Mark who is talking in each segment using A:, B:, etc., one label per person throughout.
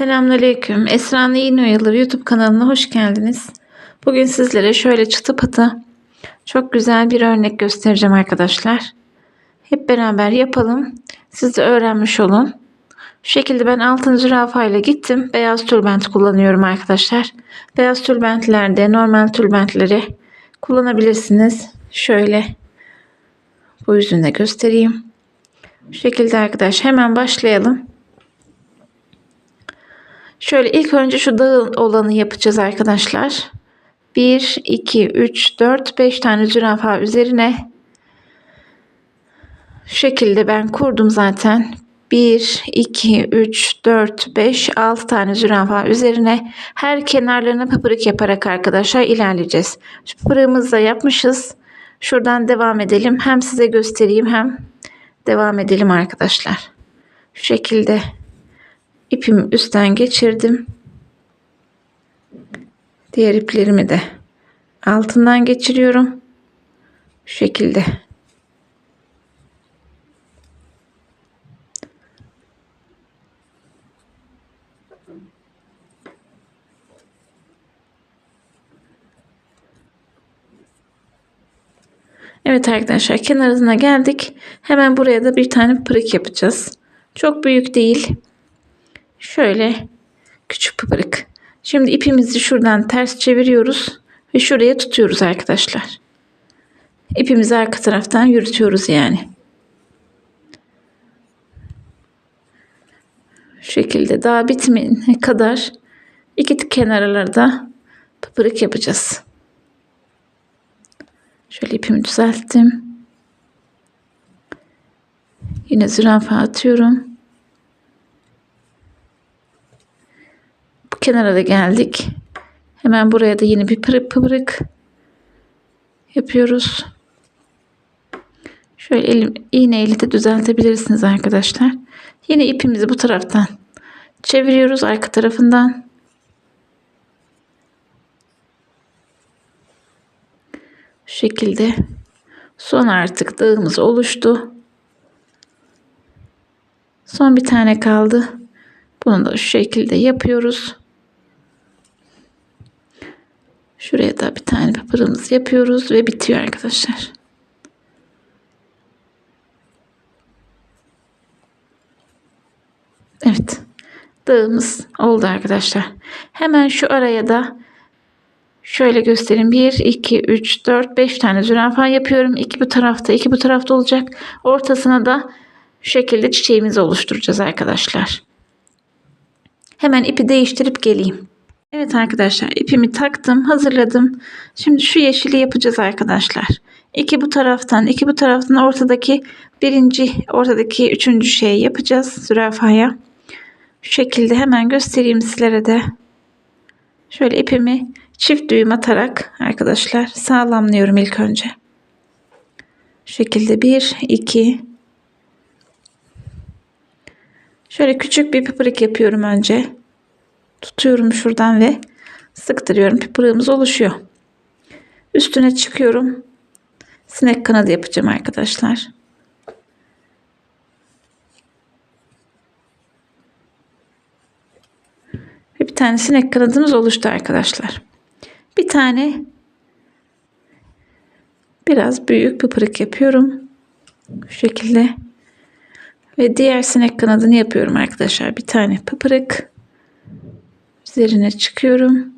A: Selamünaleyküm. Esra'nın Yeni Oyaları YouTube kanalına hoş geldiniz. Bugün sizlere şöyle çıtı pıtı çok güzel bir örnek göstereceğim arkadaşlar. Hep beraber yapalım. Siz de öğrenmiş olun. Şu şekilde ben altın zürafa ile gittim. Beyaz tülbent kullanıyorum arkadaşlar. Beyaz tülbentlerde normal tülbentleri kullanabilirsiniz. Şöyle bu yüzünde göstereyim. Şu şekilde arkadaş hemen başlayalım. Şöyle ilk önce şu dağ olanı yapacağız arkadaşlar. 1, 2, 3, 4, 5 tane zürafa üzerine şu şekilde ben kurdum zaten. 1, 2, 3, 4, 5, 6 tane zürafa üzerine her kenarlarına pıpırık yaparak arkadaşlar ilerleyeceğiz. Şu pıpırığımızı da yapmışız. Şuradan devam edelim. Hem size göstereyim hem devam edelim arkadaşlar. Şu şekilde ipimi üstten geçirdim. Diğer iplerimi de altından geçiriyorum. Şu şekilde. Evet arkadaşlar kenarına geldik. Hemen buraya da bir tane pırık yapacağız. Çok büyük değil. Şöyle küçük pıpırık. Şimdi ipimizi şuradan ters çeviriyoruz ve şuraya tutuyoruz arkadaşlar. İpimizi arka taraftan yürütüyoruz yani. Şu şekilde daha bitmeyene kadar iki kenarlarda pıpırık yapacağız. Şöyle ipimi düzelttim. Yine zürafa atıyorum. Bu kenara da geldik. Hemen buraya da yine bir pırık pıpırık yapıyoruz. Şöyle elim, iğneyle de düzeltebilirsiniz arkadaşlar. Yine ipimizi bu taraftan çeviriyoruz arka tarafından. Şu şekilde son artık dağımız oluştu. Son bir tane kaldı. Bunu da şu şekilde yapıyoruz. Şuraya da bir tane pırımız yapıyoruz ve bitiyor arkadaşlar. Evet. Dağımız oldu arkadaşlar. Hemen şu araya da şöyle göstereyim. 1, 2, 3, 4, 5 tane zürafa yapıyorum. 2 bu tarafta, 2 bu tarafta olacak. Ortasına da şu şekilde çiçeğimizi oluşturacağız arkadaşlar. Hemen ipi değiştirip geleyim. Evet arkadaşlar ipimi taktım hazırladım. Şimdi şu yeşili yapacağız arkadaşlar. İki bu taraftan iki bu taraftan ortadaki birinci ortadaki üçüncü şeyi yapacağız zürafaya. Şu şekilde hemen göstereyim sizlere de. Şöyle ipimi çift düğüm atarak arkadaşlar sağlamlıyorum ilk önce. Şu şekilde bir iki Şöyle küçük bir pıpırık yapıyorum önce. Tutuyorum şuradan ve sıktırıyorum. Pıpırığımız oluşuyor. Üstüne çıkıyorum. Sinek kanadı yapacağım arkadaşlar. Ve bir tane sinek kanadımız oluştu arkadaşlar. Bir tane biraz büyük pıpırık yapıyorum. Bu şekilde. Ve diğer sinek kanadını yapıyorum arkadaşlar. Bir tane pıpırık. Üzerine çıkıyorum.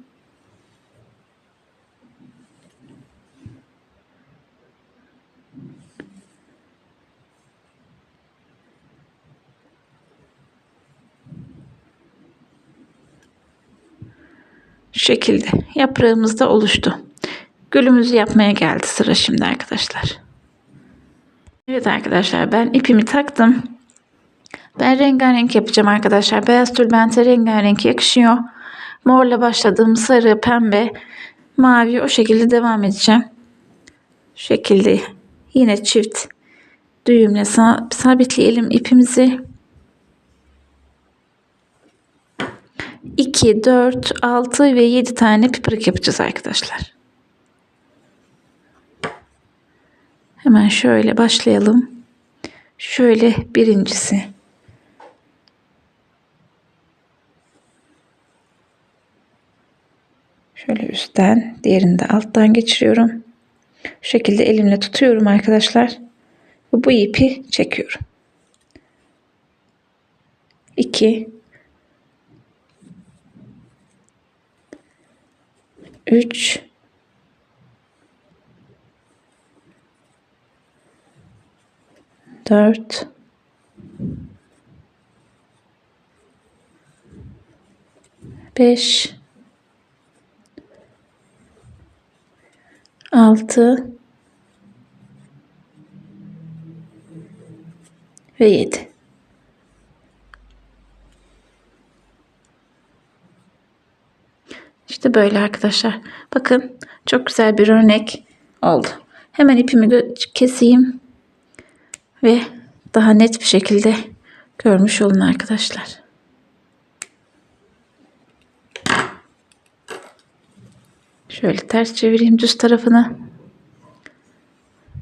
A: Şu şekilde yaprağımız da oluştu. Gülümüzü yapmaya geldi sıra şimdi arkadaşlar. Evet arkadaşlar ben ipimi taktım. Ben rengarenk yapacağım arkadaşlar. Beyaz tülbente rengarenk yakışıyor. Morla başladım. Sarı, pembe, mavi o şekilde devam edeceğim. Şu şekilde yine çift düğümle sabitleyelim ipimizi. 2, 4, 6 ve 7 tane piprik yapacağız arkadaşlar. Hemen şöyle başlayalım. Şöyle birincisi. Şöyle üstten, diğerini de alttan geçiriyorum. Şu şekilde elimle tutuyorum arkadaşlar. Ve bu ipi çekiyorum. 2 3 4 5 6 ve 7 İşte böyle arkadaşlar. Bakın çok güzel bir örnek oldu. Hemen ipimi keseyim ve daha net bir şekilde görmüş olun arkadaşlar. Şöyle ters çevireyim düz tarafını.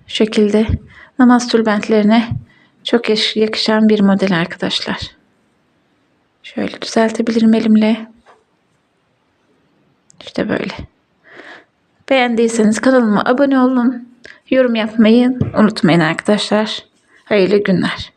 A: Şu şekilde namaz tülbentlerine çok yakışan bir model arkadaşlar. Şöyle düzeltebilirim elimle. İşte böyle. Beğendiyseniz kanalıma abone olun. Yorum yapmayı unutmayın arkadaşlar. Hayırlı günler.